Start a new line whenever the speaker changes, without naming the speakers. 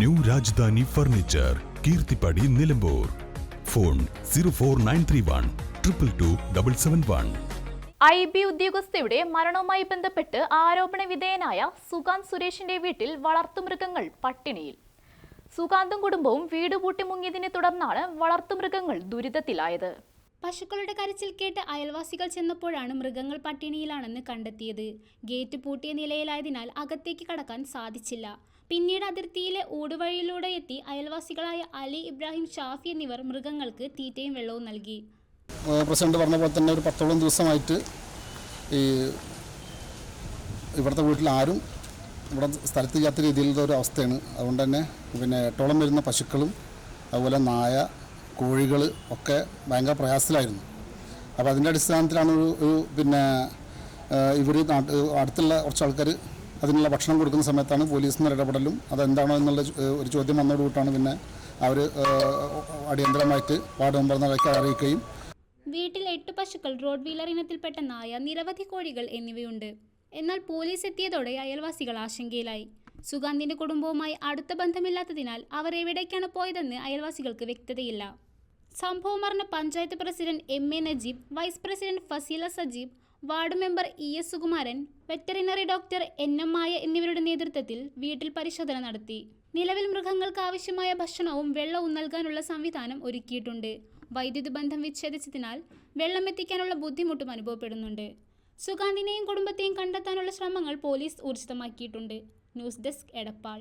New Rajadhani furniture Keerthippady Nilambur. Phone zero four nine three one triple two double seven one.
I B ഉദ്യോഗസ്ഥയുടെ മരണവുമായി ബന്ധപ്പെട്ട് ആരോപണ വിധേയനായ സുകാന്ത് സുരേഷിന്റെ വീട്ടിൽ വളർത്തുമൃഗങ്ങൾ പട്ടിണിയിൽ. സുകാന്തും കുടുംബവും വീട് പൂട്ടി മുങ്ങിയതിനെ തുടർന്നാണ് വളർത്തുമൃഗങ്ങൾ ദുരിതത്തിലായത്.
പശുക്കളുടെ കരച്ചിൽ കേട്ട് അയൽവാസികൾ ചെന്നപ്പോഴാണ് മൃഗങ്ങൾ പട്ടിണിയിലാണെന്ന് കണ്ടെത്തിയത്. ഗേറ്റ് പൂട്ടിയ നിലയിലായതിനാൽ അകത്തേക്ക് കടക്കാൻ സാധിച്ചില്ല. പിന്നീട് അതിർത്തിയിലെ ഊടുവഴിയിലൂടെ എത്തി അയൽവാസികളായ അലി ഇബ്രാഹിം ഷാഫി എന്നിവർ മൃഗങ്ങൾക്ക് തീറ്റയും വെള്ളവും നൽകി.
പ്രസിഡന്റ് പറഞ്ഞ പോലെ തന്നെ ഒരു പത്തോളം ദിവസമായിട്ട് ഈ ഇവിടുത്തെ വീട്ടിൽ ആരും ഇവിടെ സ്ഥലത്ത് ചെയ്യാത്ത രീതിയിലുള്ള ഒരു അവസ്ഥയാണ്. അതുകൊണ്ട് തന്നെ പിന്നെ എട്ടോളം വരുന്ന പശുക്കളും അതുപോലെ നായ കോഴികൾ ഒക്കെ ഭയങ്കര പ്രയാസത്തിലായിരുന്നു. അപ്പോൾ അതിന്റെ അടിസ്ഥാനത്തിലാണ് ഒരു ഒരു പിന്നെ ഇവർ നാട്ട് അടുത്തുള്ള കുറച്ച് ആൾക്കാർ അതിനുള്ള ഭക്ഷണം കൊടുക്കുന്ന സമയത്താണ് പോലീസിന്റെ ഇടപെടലും അതെന്താണോ എന്നുള്ള ഒരു ചോദ്യം വന്നതോടുകൂട്ടാണ് പിന്നെ അവർ അടിയന്തരമായിട്ട് വാർഡ് മെമ്പർ നിലയ്ക്ക് അറിയിക്കുകയും
വീട്ടിൽ എട്ട് പശുക്കൾ റോഡ് വീലർ ഇനത്തിൽപ്പെട്ട നായ നിരവധി കോഴികൾ എന്നിവയുണ്ട്. എന്നാൽ പോലീസ് എത്തിയതോടെ അയൽവാസികൾ ആശങ്കയിലായി. സുഗാന്തിന്റെ കുടുംബവുമായി അടുത്ത ബന്ധമില്ലാത്തതിനാൽ അവർ എവിടേക്കാണ് പോയതെന്ന് അയൽവാസികൾക്ക് വ്യക്തതയില്ല. സംഭവം panchayat president M A Najeeb vice president Faseela Sajeeb ward member E S Sukumaran veterinary doctor N M Maya എന്നിവരുടെ നേതൃത്വത്തിൽ വീട്ടിൽ പരിശോധന നടത്തി. നിലവിൽ മൃഗങ്ങൾക്ക് ആവശ്യമായ ഭക്ഷണവും വെള്ളവും നൽകാനുള്ള സംവിധാനം ഒരുക്കിയിട്ടുണ്ട്. വൈദ്യുതി ബന്ധം വിച്ഛേദിച്ചതിനാൽ വെള്ളം എത്തിക്കാനുള്ള ബുദ്ധിമുട്ടും അനുഭവപ്പെടുന്നുണ്ട്. സുഗാന്തിനെയും കുടുംബത്തെയും കണ്ടെത്താനുള്ള ശ്രമങ്ങൾ പോലീസ് ഊർജിതമാക്കിയിട്ടുണ്ട്. News desk Edappal.